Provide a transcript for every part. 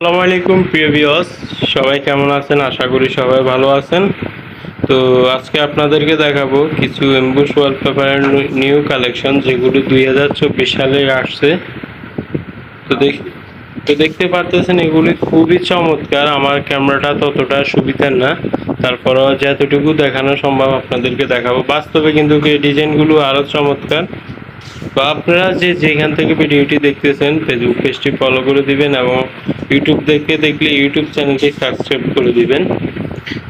আসসালামু আলাইকুম, প্রিয় ভিউয়ার্স সবাই কেমন আছেন? আশা করি সবাই ভালো আছেন। তো আজকে আপনাদেরকে দেখাবো কিছু এমবুশ ওয়ালপেপারের নিউ কালেকশন যেগুলো দুই হাজার চব্বিশ সালে আসছে। তো দেখ, তো দেখতে পারতেছেন, এগুলি খুবই চমৎকার। আমার ক্যামেরাটা ততটা সুবিধার না। তারপরেও যতটুকু দেখানো সম্ভব আপনাদেরকে দেখাবো। বাস্তবে কিন্তু এই ডিজাইনগুলো আরও চমৎকার। তো আপনারা যে যেখান থেকে ভিডিওটি দেখতেছেন ফেসবুক পেজটি ফলো করে দিবেন এবং ইউটিউব দেখে দেখলে ইউটিউব চ্যানেলটি সাবস্ক্রাইব করে দিবেন।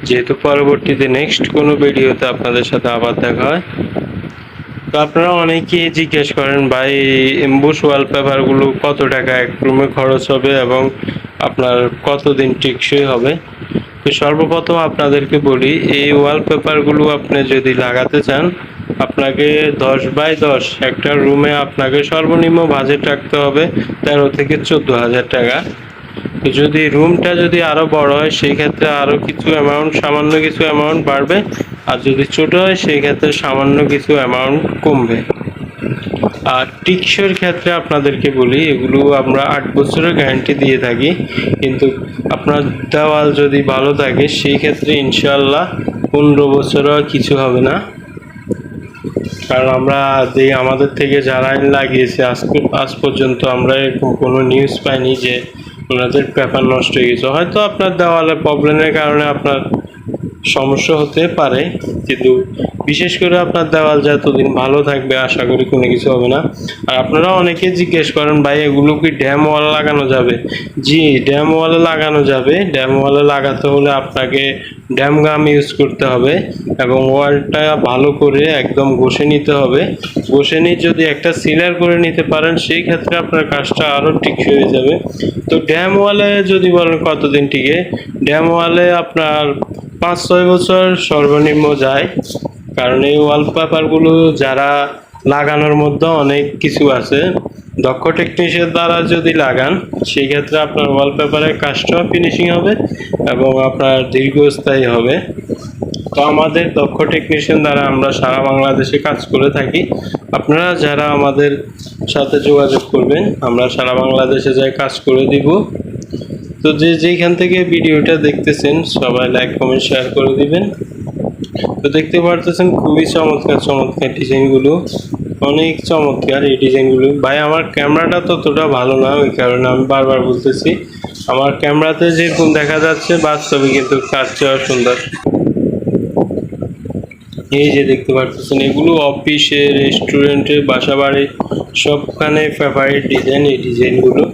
যেহেতু পরবর্তীতে নেক্সট কোনো ভিডিওতে আপনাদের সাথে আবার দেখা হয়। তো আপনারা অনেকেই জিজ্ঞেস করেন, ভাই এমবুশ ওয়ালপেপারগুলো কত টাকা? এক রুমে খরচ হবে এবং আপনার কতদিন টেকসই হবে? তো সর্বপ্রথম আপনাদেরকে বলি, এই ওয়ালপেপারগুলো আপনি যদি লাগাতে চান আপনাকে দশ বাই দশ, একটা রুমে আপনাকে সর্বনিম্ন বাজেট রাখতে হবে তেরো থেকে চোদ্দ হাজার টাকা। যদি রুমটা যদি আরও বড় হয়, সেই ক্ষেত্রে আরও কিছু অ্যামাউন্ট সামান্য কিছু অ্যামাউন্ট বাড়বে। আর যদি ছোট হয়, সেই ক্ষেত্রে সামান্য কিছু অ্যামাউন্ট কমবে। আর টিকসের ক্ষেত্রে আপনাদেরকে বলি, এগুলো আমরা আট বছরের গ্যারান্টি দিয়ে থাকি। কিন্তু আপনার দেওয়াল যদি ভালো থাকে, সেই ক্ষেত্রে ইনশাল্লাহ পনেরো বছরও কিছু হবে না। কারণ আমরা যে আমাদের থেকে যারা লাগিয়েছে আজকে আজ পর্যন্ত আমরা এরকম কোনো নিউজ পাইনি যে ওনাদের পেপার নষ্ট হয়ে গেছে। হয়তো আপনার দেওয়ালে প্রবলেমের কারণে আপনার সমস্যা হতে পারে, কিন্তু বিশেষ করে আপনার দেওয়াল যতদিন ভালো থাকবে, আশা করি কোনো কিছু হবে না। আর আপনারা অনেকে জিজ্ঞেস করেন, ভাই, এগুলো কি ড্যাম ওয়াল লাগানো যাবে? জি, ড্যাম ওয়ালে লাগানো যাবে। ড্যাম ওয়ালে লাগাতে হলে আপনাকে ড্যাম গাম ইউজ করতে হবে এবং ওয়ালটা ভালো করে একদম ঘষে নিতে হবে। ঘষে নিয়ে যদি একটা সিলার করে নিতে পারেন, সেই ক্ষেত্রে আপনার কাজটা আরও টিকসই হয়ে যাবে। তো ড্যাম ওয়ালে যদি বলেন কতদিন টিকে? ড্যাম ওয়ালে আপনার পাঁচ ছয় বছর সর্বনিম্ন যায়। কারণ এই ওয়ালপেপারগুলো যারা লাগানোর মধ্যে অনেক কিছু আছে, দক্ষ টেকনিশিয়ান দ্বারা যদি লাগান সেই ক্ষেত্রে আপনার ওয়ালপেপারের কাজটাও ফিনিশিং হবে এবং আপনার দীর্ঘস্থায়ী হবে। তো আমাদের দক্ষ টেকনিশিয়ান দ্বারা আমরা সারা বাংলাদেশে কাজ করে থাকি। আপনারা যারা আমাদের সাথে যোগাযোগ করবেন, আমরা সারা বাংলাদেশে যাই কাজ করে দিব। তো যে যেখান থেকে ভিডিওটা দেখতেছেন, সবাই লাইক কমেন্ট শেয়ার করে দিবেন। তো দেখতে পারতেছেন খুবই চমৎকার চমৎকার ডিজাইনগুলো। অনেক চমৎকার এই ডিজাইনগুলো। ভাই, আমার ক্যামেরাটা ততটা ভালো না, ওই কারণে আমি বারবার বলতেছি, আমার ক্যামেরাতে যেরকম দেখা যাচ্ছে, বাস্তবে কিন্তু কাজ চেয়েও সুন্দর। এই যে দেখতে পাচ্ছেন এগুলো অফিসে রেস্টুরেন্টে বাসা বাড়ি সবখানে ফেভারিট ডিজাইন এই ডিজাইনগুলো।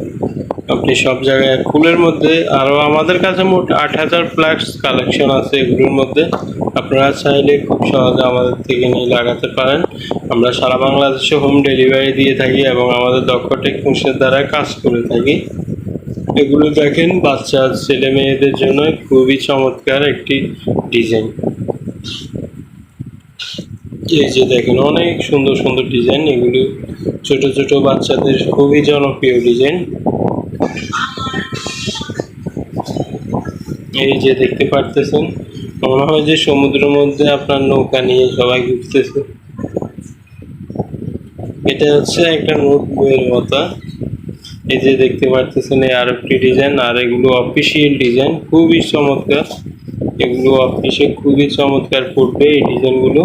আপনি সব জায়গায় ফুলের মধ্যে আরও আমাদের কাছে মোট আট হাজার প্লাস কালেকশন আছে এগুলোর মধ্যে। আপনারা চাইলে খুব সহজে আমাদের থেকে নিয়ে লাগাতে পারেন। আমরা সারা বাংলাদেশে হোম ডেলিভারি দিয়ে থাকি এবং আমাদের দক্ষ টেকনিশিয়ান দ্বারা কাজ করে থাকি। এগুলো দেখেন, বাচ্চা, ছেলে মেয়েদের জন্য খুবই চমৎকার একটি ডিজাইন এই যে দেখেন, অনেক সুন্দর সুন্দর ডিজাইন এগুলো ছোট ছোট বাচ্চাদের খুবই জনপ্রিয় ডিজাইন এই যে দেখতে পারতেছেন, মনে হয় যে সমুদ্রের মধ্যে আপনার নৌকা নিয়ে সবাই ঘুরতেছে। এটা হচ্ছে একটা নোট বইয়ের মতো। এই যে দেখতে পারতেছেন, এই আর একটি ডিজাইন, আর এগুলো অফিসিয়াল ডিজাইন, খুবই চমৎকার। এগুলো অফিসে খুবই চমৎকার পড়বে এই ডিজাইনগুলো।